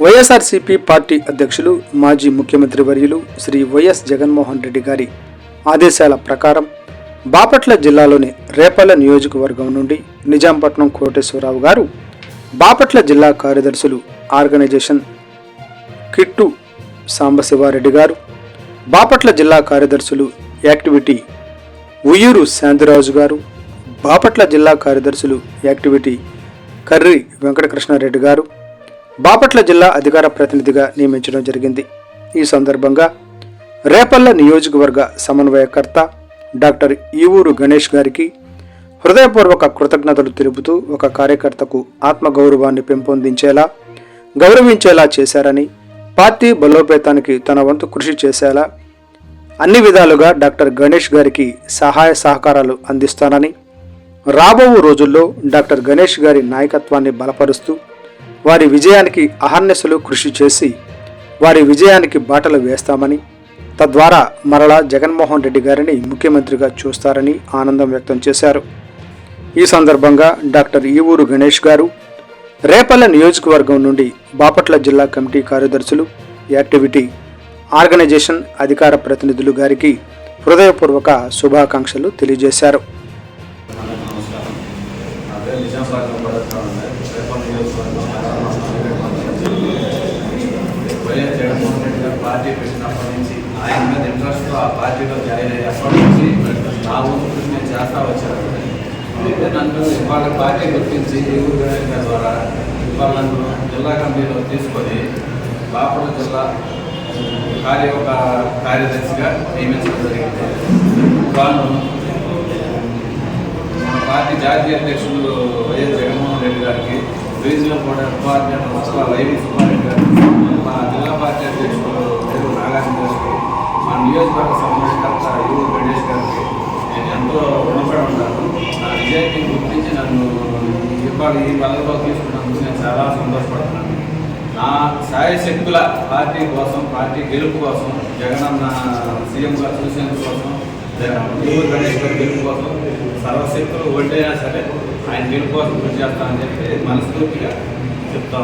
YSRCP party అధ్యక్షులు మాజీ ముఖ్యమంత్రి వర్యులు శ్రీ వైఎస్ జగన్మోహన్ రెడ్డి గారి ఆదేశాల ప్రకారం బాపట్ల జిల్లాలోని రేపల్ల నియోజకవర్గం నుండి నిజాంపట్నం కోటేశ్వరరావు గారు బాపట్ల జిల్లా కార్యదర్శులు ఆర్గనైజేషన్ కిట్టు సాంబశివారెడ్డి గారు బాపట్ల జిల్లా కార్యదర్శులు యాక్టివిటీ ఉయ్యూరు శాంతిరాజు గారు బాపట్ల జిల్లా కార్యదర్శులు యాక్టివిటీ కర్రి వెంకటకృష్ణారెడ్డి గారు బాపట్ల జిల్లా అధికార ప్రతినిధిగా నియమించడం జరిగింది. ఈ సందర్భంగా రేపల్ల నియోజకవర్గ సమన్వయకర్త డాక్టర్ ఈవూరు గణేష్ గారికి హృదయపూర్వక కృతజ్ఞతలు తెలుపుతూ ఒక కార్యకర్తకు ఆత్మగౌరవాన్ని పెంపొందించేలా గౌరవించేలా చేశారని పార్టీ బలోపేతానికి తన వంతు కృషి చేసేలా అన్ని విధాలుగా డాక్టర్ గణేష్ గారికి సహాయ సహకారాలు అందిస్తానని రాబోవు రోజుల్లో డాక్టర్ గణేష్ గారి నాయకత్వాన్ని బలపరుస్తూ వారి విజయానికి అహర్నిశలు కృషి చేసి వారి విజయానికి బాటలు వేస్తామని తద్వారా మరలా జగన్మోహన్ రెడ్డి గారిని ముఖ్యమంత్రిగా చూస్తారని ఆనందం వ్యక్తం చేశారు. ఈ సందర్భంగా డాక్టర్ ఈవూరు గణేష్ గారు రేపల్ల నియోజకవర్గం నుండి బాపట్ల జిల్లా కమిటీ కార్యదర్శులు యాక్టివిటీ ఆర్గనైజేషన్ అధికార ప్రతినిధులు గారికి హృదయపూర్వక శుభాకాంక్షలు తెలియజేశారు. నా పేరు పడతా ఉంది రేపల్ నియోజకవర్గం వైఎస్ జగన్మోహన్ రెడ్డి గారు పార్టీ పెట్టినప్పటి నుంచి ఆయన మీద ఇంట్రెస్ట్తో ఆ పార్టీలో జాయిన్ అయ్యేప్పటి నుంచి నా ఊరు కృషి నేను చేస్తా వచ్చాను అయితే నన్ను వాళ్ళ పార్టీ గుర్తించి ఈ ఊరు ద్వారా ఇవాళ నన్ను జిల్లా కమిటీలో తీసుకొని బాపట్ల జిల్లా కార్య ఒక కార్యదర్శిగా నియమించడం జరిగింది వాళ్ళు పార్టీ జాతీయ అధ్యక్షులు వైఎస్ జగన్మోహన్ రెడ్డి గారికి రీజనల్ కోఆర్డినేటర్ ముస్తఫా వైవి సుబ్బారెడ్డి గారికి మా జిల్లా పార్టీ అధ్యక్షులు తెలుగు నాగార్జున గారికి మా నియోజకవర్గ సమన్వయకర్త యువ గణేష్ గారికి నేను ఎంతో రుణపడి ఉంటాను నా విజయాన్ని గుర్తించి నన్ను ఇవ్వాలి ఈ పదవిలో తీసుకున్నందుకు నేను చాలా సంతోషపడుతున్నాను. నా సాయశక్తుల పార్టీ కోసం పార్టీ గెలుపు కోసం జగనన్న సీఎంగా చూసేందుకోసం కోసం యువ గణేష్ కోసం సర్వశక్తులు ఒడ్డైనా సరే ఆయన గెలుపు కోసం కృషి చేస్తానని చెప్పి మనస్ఫూర్తిగా చెప్తా